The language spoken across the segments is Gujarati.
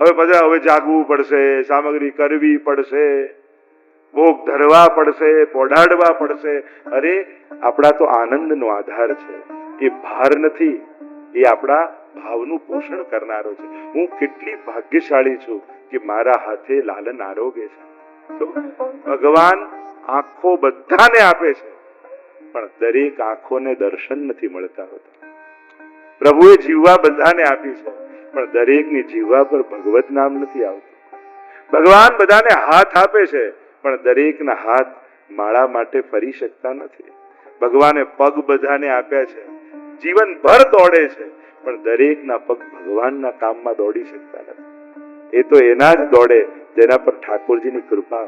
હવે બધા હવે જાગવું પડશે, સામગ્રી કરવી પડશે, ભોગ ધરવા પડશે, પોઢાડવા પડશે. અરે, આપણા તો આનંદનો આધાર છે. એ ભાર નથી, એ આપણા ભાવનું પોષણ કરનારો છે. હું કેટલી ભાગ્યશાળી છું કે મારા હાથે લાલન આરોગ્ય છે. તો ભગવાન આંખો બધાને આપે છે, પણ દરેક આંખોને દર્શન નથી મળતા હોતા. પ્રભુએ જીવવા બધાને આપી છે. પણ દરેકની જીવવા પર ભગવત નામ નથી આવતું. ભગવાન બધાને હાથ આપે છે, પણ દરેકના હાથ માળા માટે ફરી શકતા નથી. ભગવાને પગ બધાને આપ્યા છે, જીવનભર દોડે છે, પણ દરેકના પગ ભગવાનના કામમાં દોડી શકતા નથી. એ તો એના જ દોડે, જેના પર ઠાકોરજીની કૃપા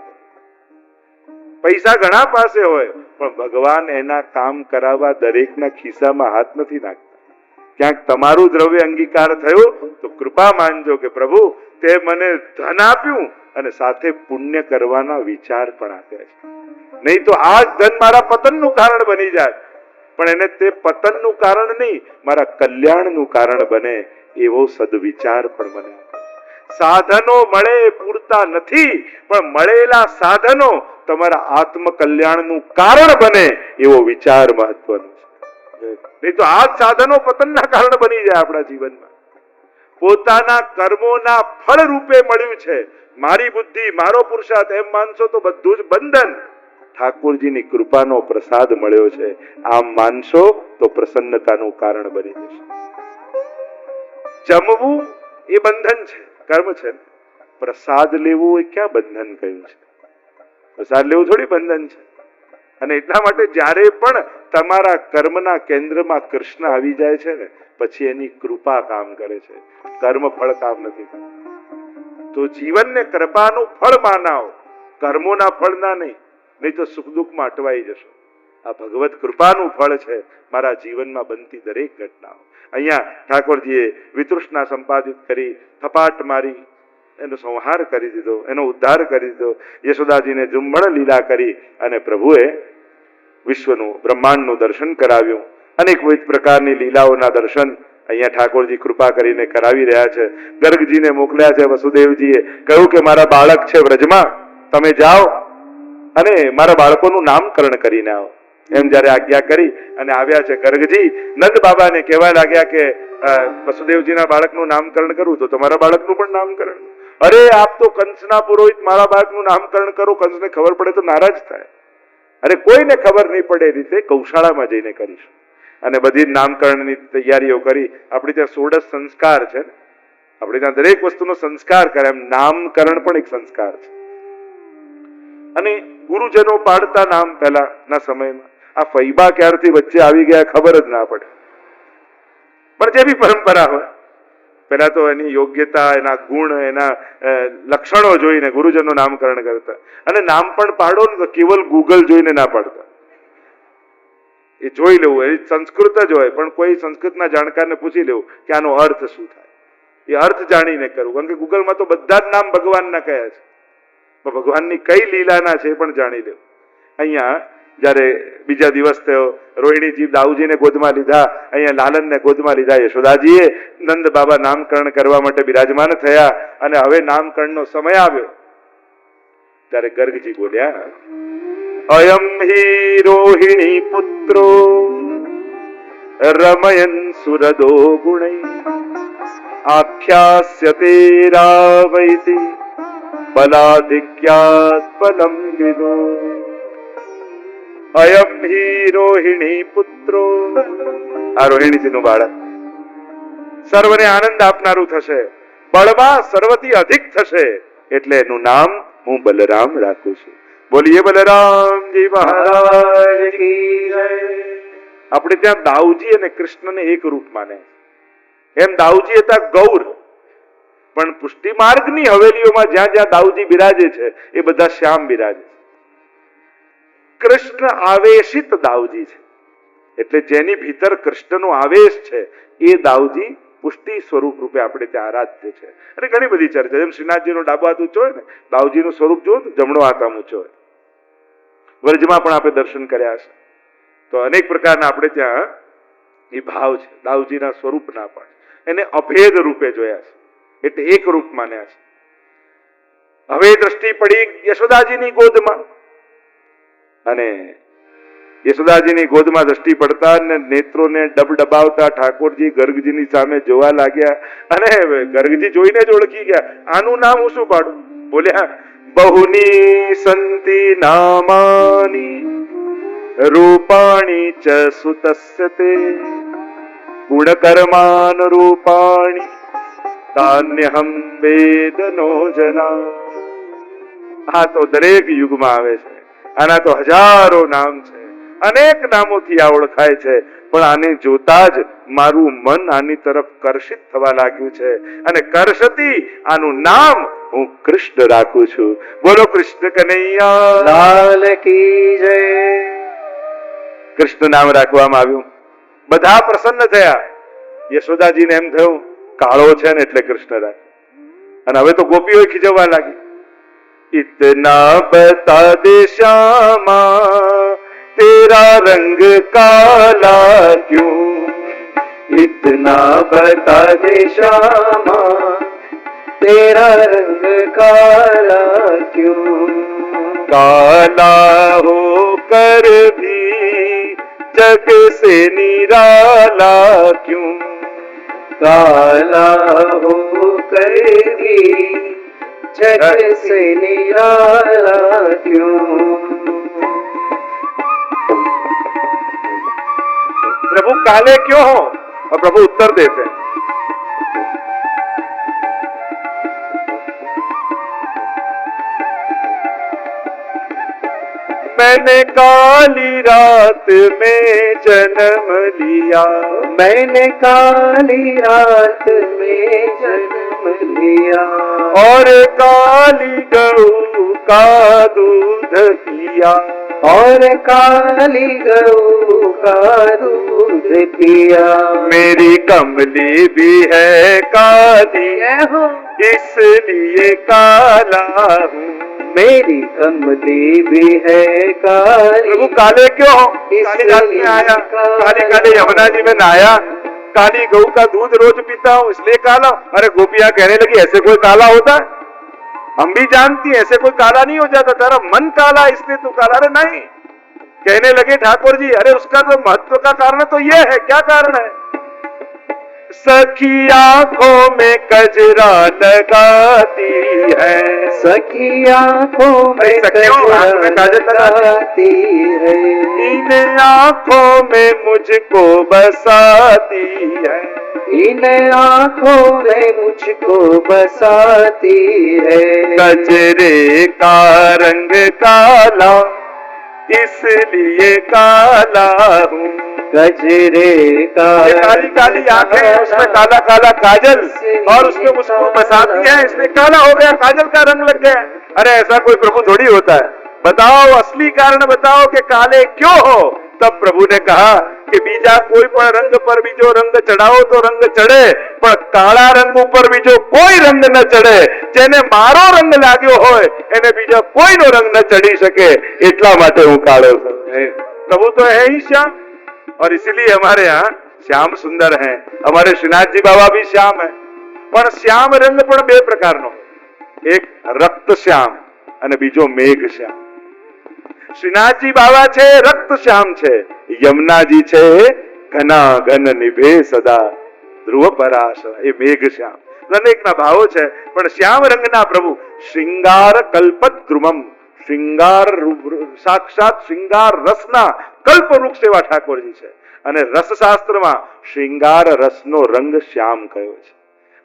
પૈસા ઘણા પાસે હોય, પણ ભગવાન એના કામ કરાવવા દરેકના ખિસ્સામાં હાથ નથી નાખતા. ક્યાંક તમારું દ્રવ્ય અંગીકાર થયો, તો કૃપા માનજો કે પ્રભુ, તે મને ધન આપ્યું અને સાથે પુણ્ય કરવાના વિચાર પણ આપ્યા છે. નહીં તો આ ધન મારા પતનનું કારણ બની જાય. પણ એને તે પતનનું કારણ નહીં, મારા કલ્યાણનું કારણ બને, એવો સદવિચાર પણ મને સાધનો મળે, પૂરતા નથી, પણ મળેલા સાધનો તમારા આત્મ કલ્યાણનું કારણ બને, એવો વિચાર મહત્વનો છે. નહીં તો આ સાધનો પતનના કારણ બની જાય આપણા જીવનમાં. પોતાના કર્મોના ફળ રૂપે મળ્યું છે. મારી બુદ્ધિ, મારો પુરુષાર્થ એમ માનશો તો બધું જ બંધન. ઠાકોરજીની કૃપાનો પ્રસાદ મળ્યો છે. આમ માનશો તો પ્રસન્નતાનું કારણ બની જશે. જમવું એ બંધન છે, કર્મ છે. પ્રસાદ લેવું એ ક્યાં બંધન કહ્યું છે? પ્રસાદ લેવું થોડી બંધન છે. અને એટલા માટે જ્યારે પણ તમારા કર્મના કેન્દ્રમાં કૃષ્ણ આવી જાય છે ને, પછી એની કૃપા કામ કરે છે. કર્મ ફળ કામ નથી તો જીવનને કૃપાનું ફળ માનાવો કર્મોના ફળના નહીં નહીં તો સુખ દુઃખમાં અટવાઈ જશો. આ ભગવત કૃપાનું ફળ છે મારા જીવનમાં બનતી દરેક ઘટનાઓ. અહીંયા ઠાકોરજીએ વિતૃષ્ણા સંપાદિત કરી, થપાટ મારી, એનો સંહાર કરી દીધો, એનો ઉદ્ધાર કરી દીધો. યશોદાજીને જુમ્મણ લીલા કરી અને પ્રભુએ વિશ્વનું, બ્રહ્માંડનું દર્શન કરાવ્યું. અનેક વિવિધ પ્રકારની લીલાઓના દર્શન અહીંયા ઠાકોરજી કૃપા કરીને કરાવી રહ્યા છે. ગર્ગજીને મોકલ્યા છે, વસુદેવજીએ કહ્યું કે મારા બાળક છે વ્રજમાં, તમે જાઓ અને મારા બાળકોનું નામકરણ કરીને આવો. એમ જ્યારે આજ્ઞા કરી અને આવ્યા છે ગર્ગજી, નંદ બાબાને કહેવા લાગ્યા કે વસુદેવજીના બાળકનું નામકરણ કરવું તો તમારા બાળકનું પણ નામકરણ. અરે, આપ તો કંસના પુરોહિત, મારા બાળકનું નામકરણ કરો, કંસને ખબર પડે તો નારાજ થાય. અરે કોઈને ખબર નહીં પડે એ રીતે ગૌશાળામાં જઈને કરીશું. અને બધી નામકરણની તૈયારીઓ કરી. આપણે ત્યાં સોળસ સંસ્કાર છે ને? આપણે ત્યાં દરેક વસ્તુનો સંસ્કાર કરે. એમ નામકરણ પણ એક સંસ્કાર છે. અને ગુરુજનો પાડતા નામ પહેલાના સમયમાં. આ ફૈબા ક્યારથી વચ્ચે આવી ગયા ખબર જ ના પડે. પણ જે બી પરંપરા હોય પહેલા તો એની યોગ્યતા, એના ગુણ, એના લક્ષણો જોઈને ગુરુજનનું નામકરણ કરતા. અને નામ પણ પાડો ને તો કેવલ ગૂગલ જોઈને ના પાડતા. એ જોઈ લેવું, એ સંસ્કૃત જ હોય, પણ કોઈ સંસ્કૃતના જાણકારને પૂછી લેવું કે આનો અર્થ શું થાય. એ અર્થ જાણીને કરવું, કારણ કે ગૂગલમાં તો બધા જ નામ ભગવાનના કયા છે. ભગવાનની કઈ લીલાના છે એ પણ જાણી લેવું. અહીંયા જ્યારે બીજા દિવસ થયો રોહિણીજી દાઉજીને ગોદમાં લીધા, અહીંયા લાલનને ગોદમાં લીધા યશોદાજીએ, નંદ બાબા નામકરણ કરવા માટે બિરાજમાન થયા અને હવે નામકરણનો સમય આવ્યો. ત્યારે ગર્ગજી બોલ્યા, અયમ હિ રોહિણી પુત્રો, રમયન સુરદો ગુણૈ આખ્યાસ્યતે રાવૈતિ બલાધિક્યાત બલમ વિદો અયમ હી રોહિણી પુત્રો. આ રોહિણીજીનું બાળક. સર્વને આનંદ આપનારું થશે. બળમાં સર્વથી અધિક થશે. એટલે એનું નામ હું બલરામ રાખું છું. બોલીએ બલરામજી મહારાજ આપણે ત્યાં દાઉજી અને કૃષ્ણને એક રૂપ માને. એમ દાઉજી હતા ગૌર. પણ પુષ્ટિ માર્ગની હવેલીઓમાં જ્યાં જ્યાં દાઉજી બિરાજે છે, એ બધા શ્યામ બિરાજે છે. કૃષ્ણ આવેશિત દાવજી છે. એટલે જેની ભીતર કૃષ્ણનો આવેશ છે, એ દાવજી પુષ્ટિ સ્વરૂપ રૂપે આપણે ત્યાં આરાધ્ય છે. અને ઘણી બધી ચર્ચા, જેમ શ્રીનાથજીનો ડાબો હાથ ઊંચો હોય ને દાવજીનું સ્વરૂપ જુઓ તો જમણો હાથ આમ ઊંચો હોય. વ્રજમાં પણ આપણે દર્શન કર્યા છે તો અનેક પ્રકારના આપણે ત્યાં એ ભાવ છે દાવજીના સ્વરૂપના પણ. એને અભેદ રૂપે જોયા છે. એટલે એક રૂપ માન્યા છે. હવે દ્રષ્ટિ પડી યશોદાજીની ગોદમાં. અને યશોદાજીની ગોદમાં દ્રષ્ટિ પડતા ને નેત્રોને ડબડબાવતા ઠાકોરજી ગર્ગજીની સામે જોવા લાગ્યા અને ગર્ગજી જોઈને જ ઓળખી ગયા. આનું નામ હું શું પાડું? બોલ્યા, બહુની સંતિ નામાની રૂપાણી ચ સુતસ્ય તે. ગુણકર્માન રૂપાણી તાન્યહમ વેદનો જના. આ તો દરેક યુગમાં આવે છે. આના તો હજારો નામ છે. અનેક નામોથી આ ઓળખાય છે પણ આને જોતા જ મારું મન આની તરફ કર્ષિત થવા લાગ્યું છે. અને કર્ષતી આનું નામ હું કૃષ્ણ રાખું છું. બોલો કૃષ્ણ કનૈયા. લાલ કી જય. કૃષ્ણ નામ રાખવામાં આવ્યું. બધા પ્રસન્ન થયા. યશોદાજીને એમ થયું કાળો છે ને એટલે કૃષ્ણ રાખ. અને હવે તો ગોપીઓ ખીજવવા લાગી. इतना बता दे श्यामा तेरा रंग काला क्यों इतना बता दे श्यामा तेरा रंग काला क्यों काला हो कर भी जग से निराला क्यों काला हो कर भी जग से निराला क्यों प्रभु काले क्यों हो? और प्रभु उत्तर देते हैं। मैंने काली रात में जन्म लिया। मैंने काली रात में जन्म लिया। और काली गऊ का दूध पिया और काली गऊ का दूध पिया मेरी कमली भी है काली जय हो इसलिए काला हूँ मेरी कमली भी है काली प्रभु काले क्यों हो काली रात में आया काली काली यमुना जी में नहाया काली गऊ का दूध रोज पीता हूँ, इसलिए काला। अरे गोपिया कहने लगी, ऐसे कोई काला होता है? हम भी जानती ऐसे कोई काला नहीं हो जाता। तेरा मन काला इसलिए तू काला। अरे नहीं। कहने लगे ठाकुर जी, अरे उसका तो महत्व का कारण तो यह है, क्या कारण है? सखी आंखों में कजरा लगाती है सखी आंखों में अरे सखियों, आंख में काजल लगाती है। लगाती है इन आंखों में मुझको बसाती है इन आंखों में मुझको बसाती है कचरे का रंग काला इसलिए काला हूँ। गजरे का काली काली आँखें हैं उसमें काला काला काजल और उसमें मुस्कुर दिया है इसमें काला हो गया काजल का रंग लग गया। अरे ऐसा कोई प्रभु थोड़ी होता है। बताओ असली कारण बताओ कि काले क्यों हो? तब प्रभु ने कहा कि बीजा कोई पर रंग पर भी जो रंग चढ़ाओ तो रंग चढ़े पर काला रंग ऊपर भी जो कोई रंग न चढ़े જેને મારો રંગ લાગ્યો હોય એને બીજા કોઈનો રંગ ન ચડી શકે એટલા માટે હું કાળો છું प्रभु तो है ही श्याम और इसीलिए हमारे यहाँ श्याम सुंदर हैं हमारे श्रीनाथ जी बाबा भी श्याम है પણ શ્યામ રંગ પણ બે પ્રકારનો એક રક્ત શ્યામ અને બીજો મેઘ શ્યામ શ્રીનાથજી બાબા છે રક્ત શ્યામ છે યમુનાજી છે ઘના ઘન નિભે સદા ધ્રુવ પરાશ એ મેઘ શ્યામ અનેકના ભાવો છે, પણ શ્યામ રંગના પ્રભુ, શૃંગાર કલ્પત દ્રુમમ શૃંગાર સાક્ષાત શૃંગાર રસના કલ્પ વૃક્ષ એવા ઠાકોરજી છે. અને રસશાસ્ત્રમાં શૃંગાર રસનો રંગ શ્યામ કયો છે.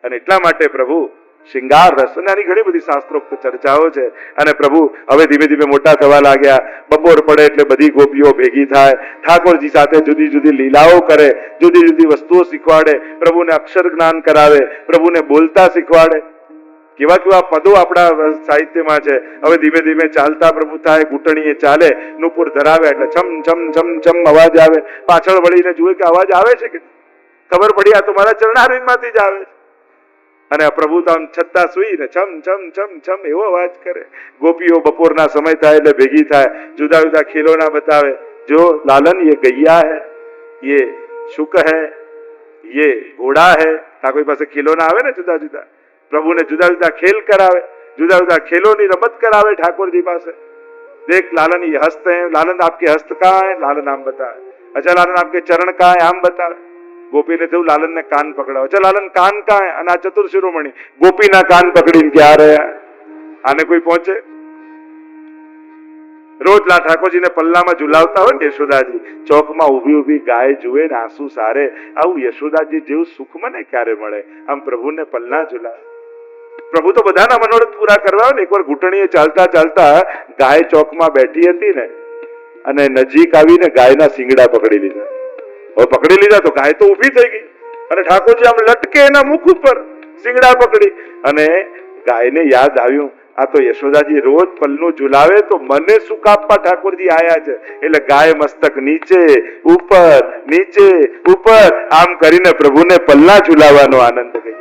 અને એટલા માટે પ્રભુ શૃંગાર રસ અને આની ઘણી બધી શાસ્ત્રોક્ત ચર્ચાઓ છે. અને પ્રભુ, હવે ધીમે ધીમે મોટા થવા લાગ્યા. બપોર પડે એટલે બધી ગોપીઓ ભેગી થાય. ઠાકોરજી સાથે જુદી જુદી લીલાઓ કરે, જુદી જુદી વસ્તુઓ શીખવાડે. પ્રભુને અક્ષર જ્ઞાન કરાવે, પ્રભુને બોલતા શીખવાડે. કેવા કેવા પદો આપણા સાહિત્યમાં છે. હવે ધીમે ધીમે ચાલતા પ્રભુ થાય, ઘૂંટણીએ ચાલે, નુપુર ધરાવે એટલે છમ છમ છમ છમ અવાજ આવે. પાછળ વળીને જુએ કે અવાજ આવે છે કે ખબર પડી, આ તો મારા ચરણારવિંદમાંથી જ આવે છે. અને આ પ્રભુ તો આમ છત્તા સુઈને છમ છમ છમ છમ એવો અવાજ કરે ગોપીઓ બપોરના સમય થાય એટલે ભેગી થાય જુદા જુદા ખેલોના બતાવે જો લાલન ये गैया है ये शुक है ये घोड़ा है આ કોઈ પાસે ખીલોના આવે ને જુદા જુદા પ્રભુને જુદા જુદા ખેલ કરાવે જુદા જુદા ખેલોની રમત કરાવે ઠાકોરજી પાસે देख लालन ये हस्त है लालन आपके हस्त कहाँ है लालन आम बताए अच्छा लालन आपके चरण कहाँ है आम बताए ગોપીને થયું લાલનને કાન પકડાવો. છે લાલન, કાન કાંય અને આ ચતુર શિરોમણી ગોપીના કાન પકડીને ક્યાં રહ્યા? આને કોઈ પહોંચે? રોજ લા ઠાકોરજીને પલ્લામાં ઝુલાવતા હોય ને યશોદાજી, ચોકમાં ઊભી ઊભી ગાય જુએ ને આંસુ સારે. આવું યશોદાજી જેવું સુખ મને ક્યારે મળે? આમ પ્રભુને પલ્લા ઝુલાવે પ્રભુ તો બધાના મનોરથ પૂરા કરવા આવે ને, એકવાર ઘૂંટણીએ ચાલતા ચાલતા ગાય ચોકમાં બેઠી હતી ને, અને નજીક આવીને ગાયના સિંગડા પકડી લીધા. હવે પકડી લીધા તો ગાય તો ઊભી થઈ ગઈ. અને ઠાકોરજી આમ લટકે એના મુખ ઉપર સિંગડા પકડી. અને ગાયને યાદ આવ્યું, આ તો યશોદાજી રોજ પલ્લું ઝુલાવે તો મને શું કાપવા ઠાકોરજી આયા છે? એટલે ગાય મસ્તક નીચે, ઉપર નીચે, ઉપર. આમ કરીને પ્રભુને પલ્લા ઝુલાવવાનો આનંદ ગઈ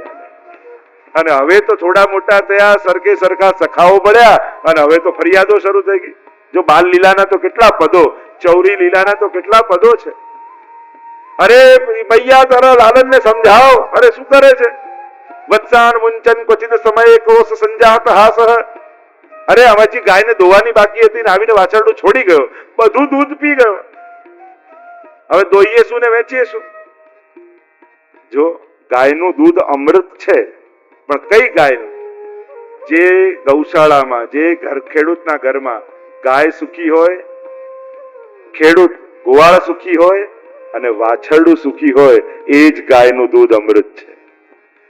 અને હવે તો થોડા મોટા થયા, સરખે સરખા સખાઓ પડ્યા અને હવે તો ફરિયાદો શરૂ થઈ ગઈ. જો બાલ લીલાના તો કેટલા પદો, ચૌરી લીલાના તો કેટલા પદો છે? અરે મૈયા તારા લાલનને સમજાવો. અરે, શું કરે છે? વત્સાન મુંચન ક્વચિત સમયે કોષ સંજાત હાસ. અરે અમારી ગાયને દોવાની બાકી હતી ને આવીને વાછરડું છોડી ગયો. બધું દૂધ પી ગયો. હવે દોઈએ શું ને વેચીએ શું? જો, ગાયનું દૂધ અમૃત છે, પણ કઈ ગાયનું જે ગૌશાળામાં, જે ઘર ખેડૂતના ઘરમાં ગાય સુખી હોય, ખેડૂત ગોવાળ સુખી હોય અને વાછરડું સુખી હોય, એ જ ગાયનું દૂધ અમૃત છે.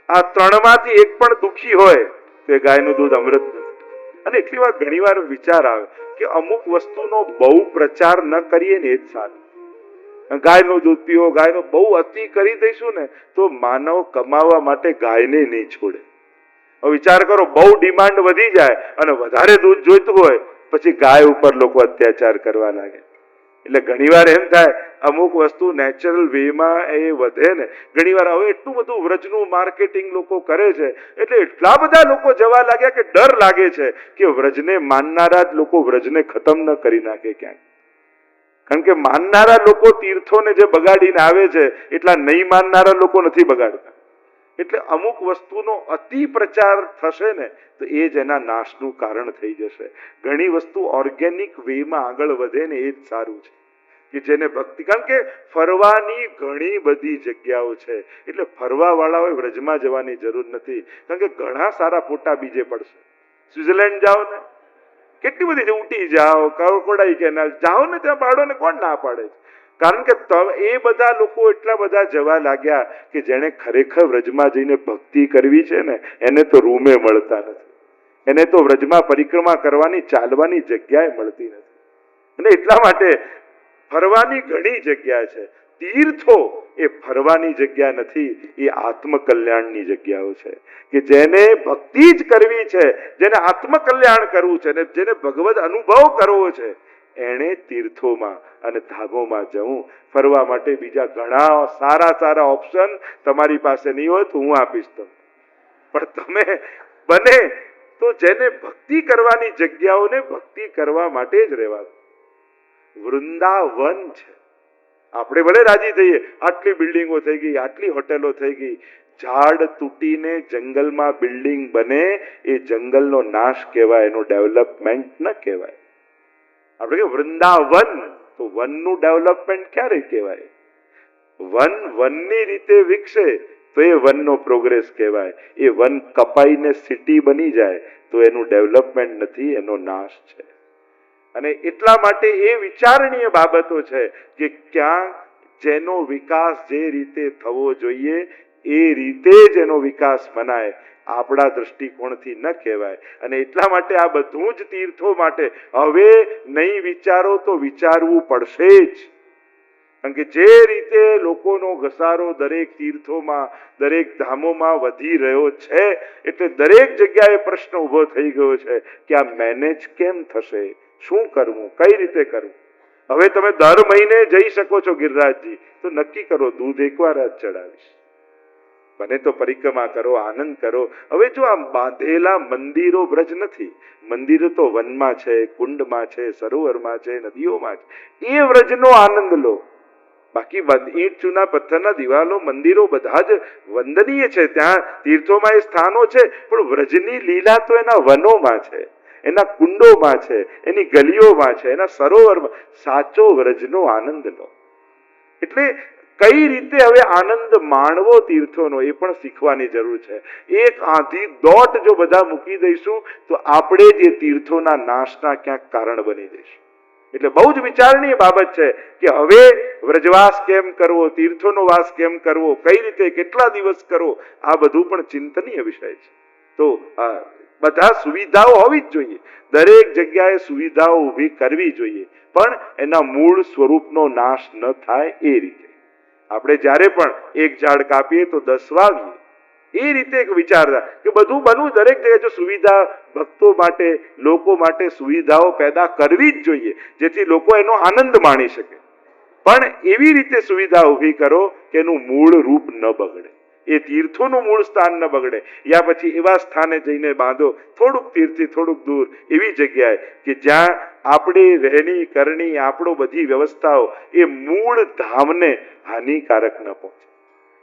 આ ત્રણમાંથી એક પણ દુખી હોય, તો ગાયનું દૂધ અમૃત નથી. અને એટલી વાર ઘણી વાર વિચાર આવે કે અમુક વસ્તુનો બહુ પ્રચાર ન કરીએ ને એ જ સારું. ગાયનું દૂધ પીવો, ગાયનું બહુ અતિ કરી દઈશું ને, તો માનવ કમાવા માટે ગાયને નહીં છોડે. વિચાર કરો, બહુ ડિમાન્ડ વધી જાય અને વધારે દૂધ જોઈતું હોય, પછી ગાય ઉપર લોકો અત્યાચાર કરવા લાગે. એટલે ઘણીવાર એમ થાય, અમુક વસ્તુ નેચરલ વેમાં એ વધે ને. ઘણીવાર હવે એટલું બધું વ્રજનું માર્કેટિંગ લોકો કરે છે, એટલે એટલા બધા લોકો જવા લાગ્યા કે ડર લાગે છે કે વ્રજને માનનારા જ લોકો વ્રજને ખતમ ન કરી નાખે ક્યાંક કારણ કે માનનારા લોકો તીર્થોને જે બગાડીને આવે છે, એટલા નહીં માનનારા લોકો નથી બગાડતા. એટલે અમુક વસ્તુનો અતિ પ્રચાર થશે ને, તો એ જ એના નાશનું કારણ થઈ જશે. ઘણી વસ્તુ ઓર્ગેનિક વેમાં આગળ વધે ને એ જ સારું છે. કે જેને ભક્તિ, કારણ કે ફરવાની ઘણી બધી જગ્યાઓ છે. એટલે ફરવા વાળાઓએ વ્રજમાં જવાની જરૂર નથી. કારણ કે ઘણા સારા ફોટા બીજે પડશે. સ્વિટરલેન્ડ જાઓ ને, કેટલી બધી છે? ઉટી જાઓ કોડાઈ કેનાલ જાઓ ને, ત્યાં પાડો ને કોણ ના પાડે છે? કારણ કે એ બધા લોકો એટલા બધા જવા લાગ્યા કે જેણે ખરેખર વ્રજમાં જઈને ભક્તિ કરવી છે ને, એને તો રૂમે મળતા નથી. એને તો વ્રજમાં પરિક્રમા કરવાની, ચાલવાની જગ્યાએ મળતી નથી. અને એટલા માટે ફરવાની ઘણી જગ્યા છે. તીર્થો એ ફરવાની જગ્યા નથી, એ આત્મકલ્યાણની જગ્યાઓ છે. કે જેને ભક્તિ જ કરવી છે, જેને આત્મકલ્યાણ કરવું છે ને, જેને ભગવદ અનુભવ કરવો છે એણે તીર્થોમાં અને ધામોમાં જવું. ફરવા માટે બીજા ઘણા સારા સારા ઓપ્શન તમારી પાસે નહીં હોય તો હું આપીશ તમને. પણ તમે બને તો જેને ભક્તિ કરવાની જગ્યાઓને ભક્તિ કરવા માટે જ રહેવા વૃંદાવન છે. આપણે ભલે રાજી થઈએ, આટલી બિલ્ડિંગો થઈ ગઈ, આટલી હોટેલો થઈ ગઈ, ઝાડ તૂટીને જંગલમાં બિલ્ડિંગ બને, એ જંગલનો નાશ કહેવાય, એનું ડેવલપમેન્ટ ન કહેવાય. આપણે કે વૃંદાવન. તો વનનું ડેવલપમેન્ટ ક્યારે કહેવાય? વન વનની રીતે વિકસે તો એ વનનો પ્રોગ્રેસ કહેવાય. એ વન કપાઈને સિટી બની જાય તો એનું ડેવલપમેન્ટ નથી, એનો નાશ છે. અને એટલા માટે એ વિચારણીય બાબતો છે કે ક્યાં જેનો વિકાસ જે રીતે થવો જોઈએ, એ રીતે જ એનો વિકાસ મનાય. આપણા દ્રષ્ટિકોણથી ન કહેવાય. અને એટલા માટે આ બધું જ તીર્થો માટે હવે નહીં વિચારો તો વિચારવું પડશે જ. કારણ કે જે રીતે લોકોનો ઘસારો દરેક તીર્થોમાં, દરેક ધામોમાં વધી રહ્યો છે, એટલે દરેક જગ્યાએ પ્રશ્ન ઊભો થઈ ગયો છે કે આ મેનેજ કેમ થશે? શું કરવું? કઈ રીતે કરવું? હવે તમે દર મહિને જઈ શકો છો ગિરિરાજજી. તો નક્કી કરો, દૂધ એકવાર જ ચડાવીશ. બને તો પરિક્રમા કરો, આનંદ કરો. હવે જો આ બાંધેલા મંદિરો બ્રજ નથી, મંદિરો તો વનમાં છે, કુંડમાં છે, સરોવરમાં છે, નદીઓમાં છે. એ વ્રજનો આનંદ લો. બાકી ઈંટ, ચૂના, પથ્થરના દિવાલો, મંદિરો બધા જ વંદનીય છે. ત્યાં તીર્થોમાં એ સ્થાનો છે, પણ વ્રજની લીલા તો એના વનોમાં છે, એના કુંડોમાં છે, એની ગલીઓમાં છે, એના સરોવરમાં. સાચો વ્રજનો આનંદ લો. એટલે કઈ રીતે હવે આનંદ માણવો તીર્થોનો એ પણ શીખવાની જરૂર છે. એક આંધી દોટ જો બધા મૂકી દઈશું, તો આપણે જે તીર્થોના નાશના ક્યાંક કારણ બની જઈશું. એટલે બહુ જ વિચારણીય બાબત છે કે હવે વ્રજવાસ કેમ કરવો, તીર્થોનો વાસ કેમ કરવો, કઈ રીતે, કેટલા દિવસ કરવો, આ બધું પણ ચિંતનીય વિષય છે. તો બધા સુવિધાઓ હોવી જ જોઈએ. દરેક જગ્યાએ સુવિધાઓ ઊભી કરવી જોઈએ. પણ એના મૂળ સ્વરૂપનો નાશ ન થાય એ રીતે. આપણે જ્યારે પણ એક ઝાડ કાપીએ તો દસ વાવીએ એ રીતે એક વિચારતા કે બધું બનવું દરેક જગ્યાએ જો સુવિધા ભક્તો માટે, લોકો માટે સુવિધાઓ પેદા કરવી જ જોઈએ, જેથી લોકો એનો આનંદ માણી શકે. પણ એવી રીતે સુવિધા ઊભી કરો કે એનું મૂળ રૂપ ન બગડે. એ તીર્થોનું મૂળ સ્થાન ન બગડે. યા પછી એવા સ્થાને જઈને બાંધો, થોડુંક તીર્થથી થોડુંક દૂર, એવી જગ્યાએ કે જ્યાં આપણી રહેણી કરણી, આપણો બધી વ્યવસ્થાઓ એ મૂળ ધામને હાનિકારક ન પહોંચે.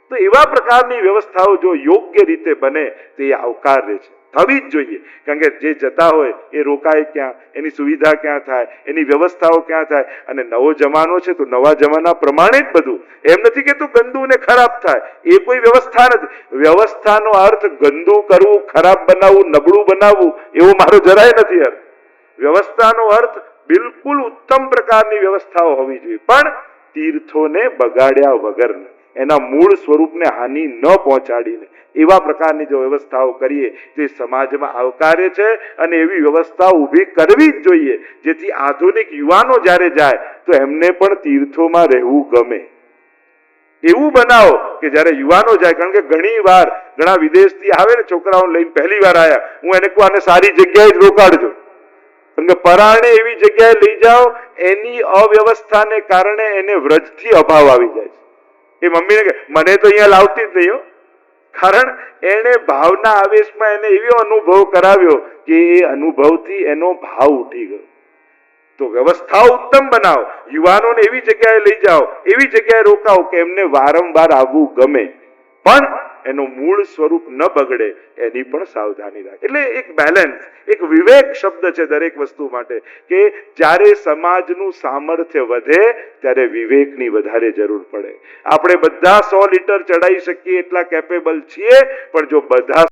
તો એવા પ્રકારની વ્યવસ્થાઓ જો યોગ્ય રીતે બને, તો એ આવકાર્ય છે. થવી જ જોઈએ. કારણ કે જે જતા હોય, એ રોકાય ક્યાં? એની સુવિધા ક્યાં થાય? એની વ્યવસ્થાઓ ક્યાં થાય? અને નવો જમાનો છે, તો નવા જમાના પ્રમાણે જ બધું. એમ નથી કે તું ગંદુ ને ખરાબ થાય. એ કોઈ વ્યવસ્થા નથી. વ્યવસ્થાનો અર્થ ગંદુ કરવું, ખરાબ બનાવવું, નબળું બનાવવું, એવો મારો જરાય નથી અર્થ. વ્યવસ્થાનો અર્થ બિલકુલ ઉત્તમ પ્રકારની વ્યવસ્થાઓ હોવી જોઈએ. પણ તીર્થોને બગાડ્યા વગર એના મૂળ સ્વરૂપને હાનિ ન પહોંચાડીને, એવા પ્રકારની જો વ્યવસ્થાઓ કરીએ તે સમાજમાં આવકાર્ય છે અને એવી વ્યવસ્થા ઊભી કરવી જ જોઈએ. જેથી આધુનિક યુવાનો જ્યારે જાય, તો એમને પણ તીર્થોમાં રહેવું ગમે. એવું બનાવો કે જ્યારે યુવાનો જાય, કારણ કે ઘણી વાર ઘણા વિદેશથી આવે ને છોકરાઓને લઈને પહેલી વાર આવ્યા હું એને કહું, આને સારી જગ્યાએ જ રોકાડજો. કે પરાણે એવી જગ્યાએ લઈ જાઓ, એની અવ્યવસ્થાને કારણે એને વ્રજથી અભાવ આવી જાય છે. એ મમ્મીને કે, મને તો અહીંયા લાવતી જ નહીં કારણ એણે ભાવના આવેશમાં એને એવો અનુભવ કરાવ્યો કે એ અનુભવથી એનો ભાવ ઉઠી ગયો. તો વ્યવસ્થા ઉત્તમ બનાવો. યુવાનોને એવી જગ્યાએ લઈ જાઓ, એવી જગ્યાએ રોકાવો કે એમને વારંવાર આવવું ગમે. પણ એનું મૂળ સ્વરૂપ ન બગડે, એની પણ સાવધાની રાખે. એટલે એક બેલેન્સ એક વિવેક શબ્દ છે દરેક વસ્તુ માટે, કે જ્યારે સમાજનું સામર્થ્ય વધે, ત્યારે વિવેકની વધારે જરૂર પડે. આપણે બધા સો લીટર ચડાવી શકીએ એટલા કેપેબલ છીએ, પણ જો બધા